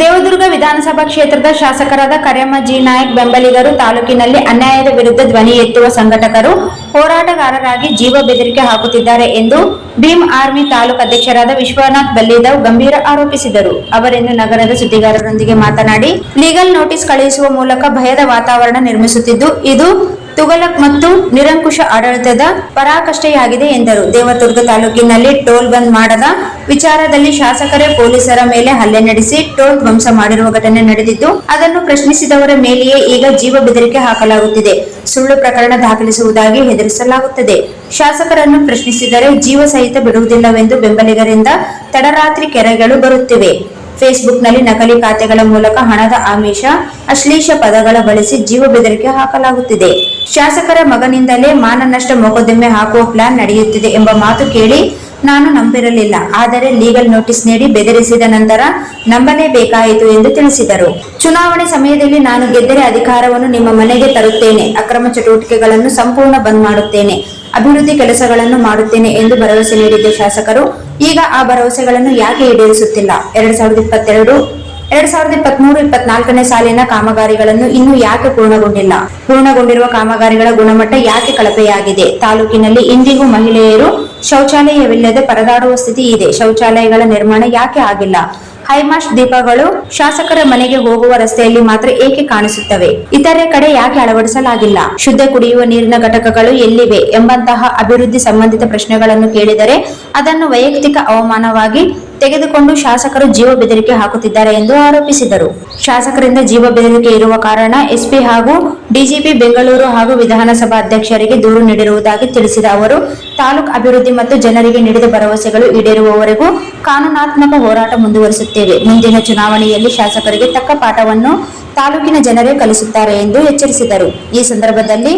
ದೇವದುರ್ಗ ವಿಧಾನಸಭಾ ಕ್ಷೇತ್ರದ ಶಾಸಕರಾದ ಕರೆಯಮ್ಮ ಜಿ ನಾಯಕ್ ಬೆಂಬಲಿಗರು ತಾಲೂಕಿನಲ್ಲಿ ಅನ್ಯಾಯದ ವಿರುದ್ಧ ಧ್ವನಿ ಎತ್ತುವ ಸಂಘಟಕರು ಹೋರಾಟಗಾರರಾಗಿ ಜೀವ ಬೆದರಿಕೆ ಹಾಕುತ್ತಿದ್ದಾರೆ ಎಂದು ಭೀಮ್ ಆರ್ಮಿ ತಾಲೂಕು ಅಧ್ಯಕ್ಷರಾದ ವಿಶ್ವನಾಥ್ ಬಲ್ಲಿದವ್ ಗಂಭೀರ ಆರೋಪಿಸಿದರು. ಅವರಿಂದು ನಗರದ ಸುದ್ದಿಗಾರರೊಂದಿಗೆ ಮಾತನಾಡಿ, ಲೀಗಲ್ ನೋಟಿಸ್ ಕಳುಹಿಸುವ ಮೂಲಕ ಭಯದ ವಾತಾವರಣ ನಿರ್ಮಿಸುತ್ತಿದ್ದು, ಇದು ತುಗಲಕ್ ಮತ್ತು ನಿರಂಕುಶ ಆಡಳಿತದ ಪರಾಕಷ್ಟೆಯಾಗಿದೆ ಎಂದರು. ದೇವದುರ್ಗ ತಾಲೂಕಿನಲ್ಲಿ ಟೋಲ್ ಬಂದ್ ಮಾಡದ ವಿಚಾರದಲ್ಲಿ ಶಾಸಕರೇ ಪೊಲೀಸರ ಮೇಲೆ ಹಲ್ಲೆ ನಡೆಸಿ ಟೋಲ್ ಧ್ವಂಸ ಮಾಡಿರುವ ಘಟನೆ ನಡೆದಿದ್ದು, ಅದನ್ನು ಪ್ರಶ್ನಿಸಿದವರ ಮೇಲೆಯೇ ಈಗ ಜೀವ ಬೆದರಿಕೆ ಹಾಕಲಾಗುತ್ತಿದೆ. ಸುಳ್ಳು ಪ್ರಕರಣ ದಾಖಲಿಸುವುದಾಗಿ ಹೆದರಿಸಲಾಗುತ್ತದೆ. ಶಾಸಕರನ್ನು ಪ್ರಶ್ನಿಸಿದರೆ ಜೀವ ಸಹಿತ ಬಿಡುವುದಿಲ್ಲವೆಂದು ಬೆಂಬಲಿಗರಿಂದ ತಡರಾತ್ರಿ ಕೆರೆಗಳು ಬರುತ್ತಿವೆ. ಫೇಸ್ಬುಕ್ನಲ್ಲಿ ನಕಲಿ ಖಾತೆಗಳ ಮೂಲಕ ಹಣದ ಆಮಿಷ, ಅಶ್ಲೀಷ ಪದಗಳ ಬಳಸಿ ಜೀವ ಬೆದರಿಕೆ ಹಾಕಲಾಗುತ್ತಿದೆ. ಶಾಸಕರ ಮಗನಿಂದಲೇ ಮಾನನಷ್ಟ ಮೊಕದ್ದಮೆ ಹಾಕುವ ಪ್ಲಾನ್ ನಡೆಯುತ್ತಿದೆ ಎಂಬ ಮಾತು ಕೇಳಿ ನಾನು ನಂಬಿರಲಿಲ್ಲ. ಆದರೆ ಲೀಗಲ್ ನೋಟಿಸ್ ನೀಡಿ ಬೆದರಿಸಿದ ನಂತರ ನಂಬಲೇಬೇಕಾಯಿತು ಎಂದು ತಿಳಿಸಿದರು. ಚುನಾವಣೆ ಸಮಯದಲ್ಲಿ ನಾನು ಗೆದ್ದರೆ ಅಧಿಕಾರವನ್ನು ನಿಮ್ಮ ಮನೆಗೆ ತರುತ್ತೇನೆ. ಅಕ್ರಮ ಚಟುವಟಿಕೆಗಳನ್ನು ಸಂಪೂರ್ಣ ಬಂದ್ ಮಾಡುತ್ತೇನೆ. ಅಭಿವೃದ್ಧಿ ಕೆಲಸಗಳನ್ನು ಮಾಡುತ್ತೇನೆ ಎಂದು ಭರವಸೆ ನೀಡಿದ್ದ ಶಾಸಕರು ಈಗ ಆ ಭರವಸೆಗಳನ್ನು ಯಾಕೆ ಈಡೇರಿಸುತ್ತಿಲ್ಲ? ಎರಡ್ ಸಾವಿರದ ಇಪ್ಪತ್ತೆರಡು, ಎರಡ್ ಸಾವಿರದ ಇಪ್ಪತ್ಮೂರು, ಇಪ್ಪತ್ನಾಲ್ಕನೇ ಸಾಲಿನ ಕಾಮಗಾರಿಗಳನ್ನು ಇನ್ನೂ ಯಾಕೆ ಪೂರ್ಣಗೊಂಡಿಲ್ಲ? ಪೂರ್ಣಗೊಂಡಿರುವ ಕಾಮಗಾರಿಗಳ ಗುಣಮಟ್ಟ ಯಾಕೆ ಕಳಪೆಯಾಗಿದೆ? ತಾಲೂಕಿನಲ್ಲಿ ಇಂದಿಗೂ ಮಹಿಳೆಯರು ಶೌಚಾಲಯವಿಲ್ಲದೆ ಪರದಾಡುವ ಸ್ಥಿತಿ ಇದೆ. ಶೌಚಾಲಯಗಳ ನಿರ್ಮಾಣ ಯಾಕೆ ಆಗಿಲ್ಲ? ಹೈಮಾಸ್ಟ್ ದೀಪಗಳು ಶಾಸಕರ ಮನೆಗೆ ಹೋಗುವ ರಸ್ತೆಯಲ್ಲಿ ಮಾತ್ರ ಏಕೆ ಕಾಣಿಸುತ್ತವೆ? ಇತರೆ ಕಡೆ ಯಾಕೆ ಅಳವಡಿಸಲಾಗಿಲ್ಲ? ಶುದ್ಧ ಕುಡಿಯುವ ನೀರಿನ ಘಟಕಗಳು ಎಲ್ಲಿವೆ ಎಂಬಂತಹ ಅಭಿವೃದ್ಧಿ ಸಂಬಂಧಿತ ಪ್ರಶ್ನೆಗಳನ್ನು ಕೇಳಿದರೆ ಅದನ್ನು ವೈಯಕ್ತಿಕ ಅವಮಾನವಾಗಿ ತೆಗೆದುಕೊಂಡು ಶಾಸಕರು ಜೀವ ಬೆದರಿಕೆ ಹಾಕುತ್ತಿದ್ದಾರೆ ಎಂದು ಆರೋಪಿಸಿದರು. ಶಾಸಕರಿಂದ ಜೀವ ಬೆದರಿಕೆ ಇರುವ ಕಾರಣ ಎಸ್ಪಿ ಹಾಗೂ ಡಿಜಿಪಿ ಬೆಂಗಳೂರು ಹಾಗೂ ವಿಧಾನಸಭಾ ಅಧ್ಯಕ್ಷರಿಗೆ ದೂರು ನೀಡಿರುವುದಾಗಿ ತಿಳಿಸಿದ ಅವರು, ತಾಲೂಕು ಅಭಿವೃದ್ಧಿ ಮತ್ತು ಜನರಿಗೆ ನೀಡಿದ ಭರವಸೆಗಳು ಈಡೇರುವವರೆಗೂ ಕಾನೂನಾತ್ಮಕ ಹೋರಾಟ ಮುಂದುವರಿಸುತ್ತೇವೆ. ಮುಂದಿನ ಚುನಾವಣೆಯಲ್ಲಿ ಶಾಸಕರಿಗೆ ತಕ್ಕ ಪಾಠವನ್ನು ತಾಲೂಕಿನ ಜನರೇ ಕಲಿಸುತ್ತಾರೆ ಎಂದು ಎಚ್ಚರಿಸಿದರು. ಈ ಸಂದರ್ಭದಲ್ಲಿ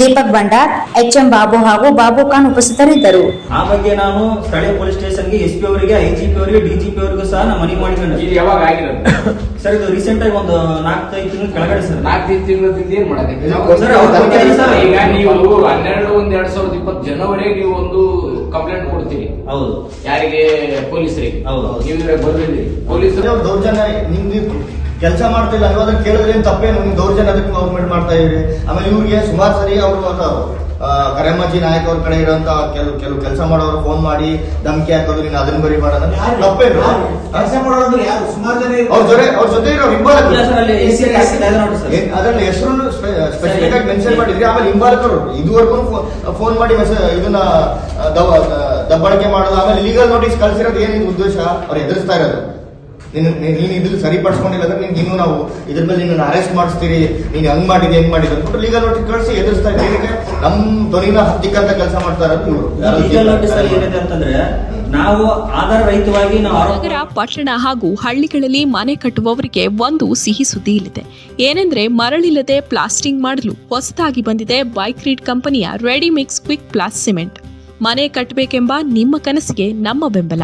ದೀಪಕ್ ಭಂಡಾರ್ ಎಚ್ ಎಂ ಬಾಬು ಹಾಗೂ ಬಾಬು ಖಾನ್ ಉಪಸ್ಥಿತರಿದ್ದರು. ಆ ಬಗ್ಗೆ ನಾನು ಸ್ಥಳೀಯ ಪೊಲೀಸ್ ಸ್ಟೇಷನ್ಗೆ ಎಸ್ ಪಿ ಅವರಿಗೆ ಐಜಿಪಿ ಅವರಿಗೆ ಡಿಜಿಪಿ ಅವರಿಗೂ ಸಹ ನಾನು ಮನವಿ ಮಾಡಿಕೊಂಡೆ. ಇದು ಯಾವಾಗ ಆಗಿರೋದು? ಸರ್ ಇದು ರೀಸೆಂಟ್ ಆಗಿ ಒಂದು ನಾಲ್ಕೈದು ತಿಂಗಳ ಕೆಳಗಡೆ ಸರ್. ನಾಲ್ಕೈದು ತಿಂಗಳಿಂದ ಏನ್ ಸರ್, ಅವ್ರು ಕೊಟ್ಟಿದ್ದಾರೆ ಸರ್. ಈಗ ನೀವು ಹನ್ನೆರಡು ಒಂದ್ ಎರಡ್ ಸಾವಿರದ ಇಪ್ಪತ್ತು ಜನವರಿ ನೀವು ಒಂದು ಕಂಪ್ಲೇಂಟ್ ಕೊಡ್ತೀರಿ. ಹೌದು. ಯಾರಿಗೆ? ಪೊಲೀಸರಿಗೆ. ಹೌದು. ನೀವು ಇದ್ರಾಗ ಬರ್ದಿದ್ದೀರಿ. ಪೊಲೀಸರು ದೌರ್ಜನ್ಯ ನಿಮ್ದು ಕೆಲಸ ಮಾಡ್ತಿಲ್ಲ ನೀವು ಅದನ್ನ ಕೇಳಿದ್ರೆ ಏನ್ ತಪ್ಪೇನು? ನಿಮ್ ದೌರ್ಜನ್ಯ ಅದಕ್ಕೆ ಗೌರ್ಮೆಂಟ್ ಮಾಡ್ತಾ ಇದ್ರಿ ಆಮೇಲೆ ಇವ್ರಿಗೆ ಸುಮಾರು ಸರಿ ಅವರು ಕರೆಮ್ಮಜ್ಜಿ ನಾಯಕ್ ಅವ್ರ ಕಡೆ ಇರೋಂತ ಕೆಲವು ಕೆಲವು ಕೆಲಸ ಮಾಡೋರು ಫೋನ್ ಮಾಡಿ ಧಮಕಿ ಹಾಕೋದು ನೀನು ಅದನ್ನ ಬರಿ ಮಾಡೋದು ತಪ್ಪೇನು? ಕೆಲಸ ಮಾಡೋರು ಯಾರು? ಸುಮಾರು ಜನ ಅವ್ರ ಜೊತೆ ಅವ್ರ ಜೊತೆ ಇರೋ ಅದ್ರಲ್ಲಿ ಹೆಸರು ಸ್ಪೆಸಿಫಿಕ್ ಆಗಿ ಮೆನ್ಷನ್ ಮಾಡಿದ್ರಿ ಆಮೇಲೆ ಹಿಂಬಾಲಕರು. ಇದುವರೆಗೂ ಫೋನ್ ಮಾಡಿ ಮೆಸೇಜ್ ಇದನ್ನ ದಬ್ಬಳಕೆ ಮಾಡೋದು ಆಮೇಲೆ ಲೀಗಲ್ ನೋಟಿಸ್ ಕಳ್ಸಿರೋದು ಏನಿದೆ ಉದ್ದೇಶ? ಅವ್ರು ಎದುರಿಸ್ತಾ ಇರೋದು. ನೀನು ನೀನು ಇದ್ರ ಸರಿಪಡಿಸ್ಕೊಂಡಿಲ್ಲ ಅಂದ್ರೆ ನಿನ್ಗೆ ಇನ್ನೂ ನಾವು ಇದ್ರ ಮೇಲೆ ನಿನ್ನ ಅರೆಸ್ಟ್ ಮಾಡಿಸ್ತೀರಿ. ನೀನು ಹಂಗ್ ಮಾಡಿದೆ ಹೆಂಗ್ ಮಾಡಿದೆ ಅಂದ್ಬಿಟ್ಟು ಲೀಗಲ್ ನೋಟಿಸ್ ಕಳಿಸಿ ಎದುರಿಸ್ತಾ ಇದ್ದೀರಿ ಏನಕ್ಕೆ? ನಮ್ ಧ್ವನಿನ ಹತ್ತಿಕ್ಕಂತ ಕೆಲಸ ಮಾಡ್ತಾ ಇರೋದು ಇವರು. ಲೀಗಲ್ ನೋಟಿಸ್ ಅಲ್ಲಿ ಏನಿದೆ ಅಂತಂದ್ರೆ ನಾವು ಆಧಾರ ರಹಿತವಾಗಿ ನಾವು ನಗರ ಪಟ್ಟಣ ಹಾಗೂ ಹಳ್ಳಿಗಳಲ್ಲಿ ಮನೆ ಕಟ್ಟುವವರಿಗೆ ಒಂದು ಸಿಹಿ ಸುದ್ದಿ ಇಲ್ಲಿದೆ. ಏನೆಂದ್ರೆ ಮರಳಿಲ್ಲದೆ ಪ್ಲಾಸ್ಟಿಂಗ್ ಮಾಡಲು ಹೊಸದಾಗಿ ಬಂದಿದೆ ಬೈಕ್ ರೀಡ್ ಕಂಪನಿಯ ready mix quick plast cement ಮನೆ ಕಟ್ಟಬೇಕೆಂಬ ನಿಮ್ಮ ಕನಸಿಗೆ ನಮ್ಮ ಬೆಂಬಲ.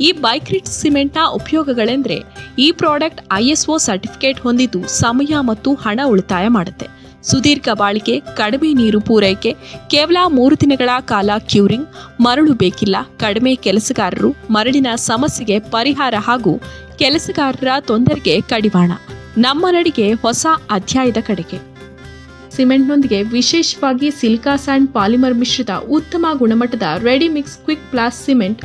ಈ ಬೈಕ್ರಿಟ್ ಸಿಮೆಂಟ್ನ ಉಪಯೋಗಗಳೆಂದರೆ ಈ ಪ್ರಾಡಕ್ಟ್ ಐಎಸ್ಒ ಸರ್ಟಿಫಿಕೇಟ್ ಹೊಂದಿದ್ದು ಸಮಯ ಮತ್ತು ಹಣ ಉಳಿತಾಯ ಮಾಡುತ್ತೆ. ಸುದೀರ್ಘ ಬಾಳಿಕೆ, ಕಡಿಮೆ ನೀರು ಪೂರೈಕೆ, ಕೇವಲ ಮೂರು ದಿನಗಳ ಕಾಲ ಕ್ಯೂರಿಂಗ್, ಮರಳು ಬೇಕಿಲ್ಲ, ಕಡಿಮೆ ಕೆಲಸಗಾರರು, ಮರಳಿನ ಸಮಸ್ಯೆಗೆ ಪರಿಹಾರ ಹಾಗೂ ಕೆಲಸಗಾರರ ತೊಂದರೆಗೆ ಕಡಿವಾಣ. ನಮ್ಮ ನಡಿಗೆ ಹೊಸ ಅಧ್ಯಾಯದ ಕಡೆಗೆ. ಸಿಮೆಂಟ್ನೊಂದಿಗೆ ವಿಶೇಷವಾಗಿ ಸಿಲ್ಕಾ ಸ್ಯಾಂಡ್ ಪಾಲಿಮರ್ ಮಿಶ್ರಿತ ಉತ್ತಮ ಗುಣಮಟ್ಟದ ready mix quick plast cement